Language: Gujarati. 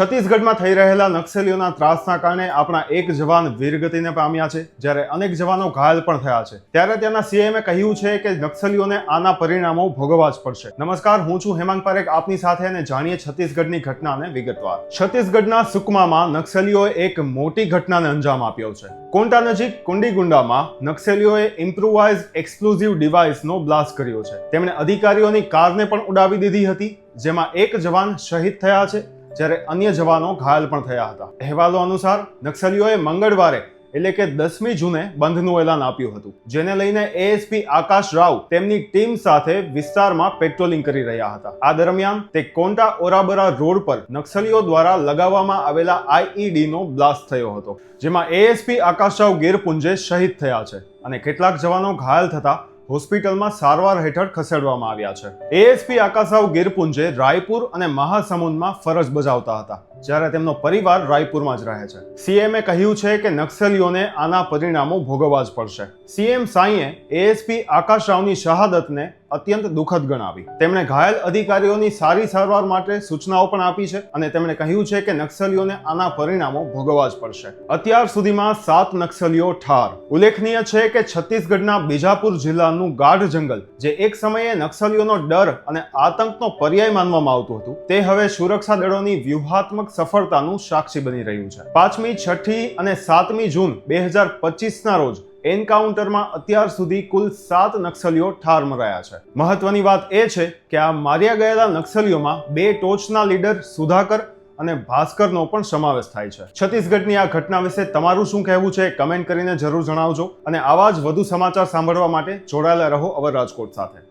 છત્તીસગઢમાં થઈ રહેલા નક્સલીઓના ત્રાસના કારણે આપણા એક જવાન વીરગતિને પામ્યા છે. જ્યારે અનેક જવાનો ઘાયલ પણ થયા છે. ત્યારે ત્યાંના સીએમએ કહ્યું છે કે નક્સલીઓને આના પરિણામો ભોગવવા જ પડશે. નમસ્કાર, હું છું હેમાંગ પારેખ. આપની સાથે અને જાણીએ છત્તીસગઢની ઘટનાને વિગતવાર. છત્તીસગઢના સુકમામાં નક્સલીઓએ એક મોટી ઘટનાને અંજામ આપ્યો છે. કોન્ટા નજીક કુંડીગુંડામાં નક્સલીઓએ ઇમ્પ્રુવાઇઝ એક્સપ્લોઝિવ ડિવાઇસનો બ્લાસ્ટ કર્યો છે. તેમણે અધિકારીઓની કારને પણ ઉડાવી દીધી હતી, જેમાં એક જવાન શહીદ થયા છે. જ્યારે અન્ય જવાનો ઘાયલ પણ થયા હતા. અહેવાલો અનુસાર નક્સલીઓએ મંગળવારે, એટલે કે દસમી જૂને બંધનું એલાન આપ્યું હતું, જેને લઈને એએસપી આકાશ રાવ તેમની ટીમ સાથે વિસ્તારમાં પેટ્રોલિંગ કરી રહ્યા હતા. આ દરમિયાન તે કોન્ટા ઓરાબરા રોડ પર નક્સલીઓ દ્વારા લગાવવામાં આવેલા આઈઈડી નો બ્લાસ્ટ થયો હતો, જેમાં એએસપી આકાશ રાવ ગીરપુંજે શહીદ થયા છે અને કેટલાક જવાનો ઘાયલ થતા હોસ્પિટલમાં સારવાર હેઠળ ખસેડવામાં આવ્યા છે. એએસપી આકાશરાવ ગીરપુંજે રાયપુર અને મહાસમુંદમાં ફરજ બજાવતા હતા. જ્યારે તેમનો પરિવાર રાયપુરમાં જ રહે છે. સીએમએ કહ્યું છે કે નક્સલીઓને આના પરિણામો ભોગવવા જ પડશે. સીએમ સાંઈએ એએસપી આકાશરાવની શહાદતને અત્યંત દુઃખદ ગણાવી. તેમણે ઘાયલ અધિકારીઓની સારી સારવાર માટે સૂચનાઓ પણ આપી છે અને તેમણે કહ્યું છે કે નક્સલીઓને આના પરિણામો ભોગવવા જ પડશે. અત્યાર સુધીમાં સાત નક્સલીઓ ઠાર. ઉલ્લેખનીય છે કે છત્તીસગઢના બીજાપુર જિલ્લાનું ગાઢ જંગલ, જે એક સમયે નક્સલીઓનો ડર અને આતંકનો પર્યાય માનવામાં આવતું હતું, તે હવે સુરક્ષા દળોની વ્યૂહાત્મક સફળતાનું સાક્ષી બની રહ્યું છે. પાંચમી, છઠ્ઠી અને સાતમી જૂન બે હજાર પચીસના રોજ એન્કાઉન્ટરમાં અત્યાર સુધી કુલ સાત નક્સલીઓ ઠાર મરાયા છે. મહત્વની વાત એ છે કે આ માર્યા ગયેલા નક્સલીઓમાં બે ટોચના લીડર સુધાકર અને ભાસ્કરનો પણ સમાવેશ થાય છે. છત્તીસગઢની આ ઘટના વિશે તમારું શું કહેવું છે કમેન્ટ કરીને જરૂર જણાવજો અને આવા જ વધુ સમાચાર સાંભળવા માટે જોડાયેલા રહો અવર રાજકોટ સાથે.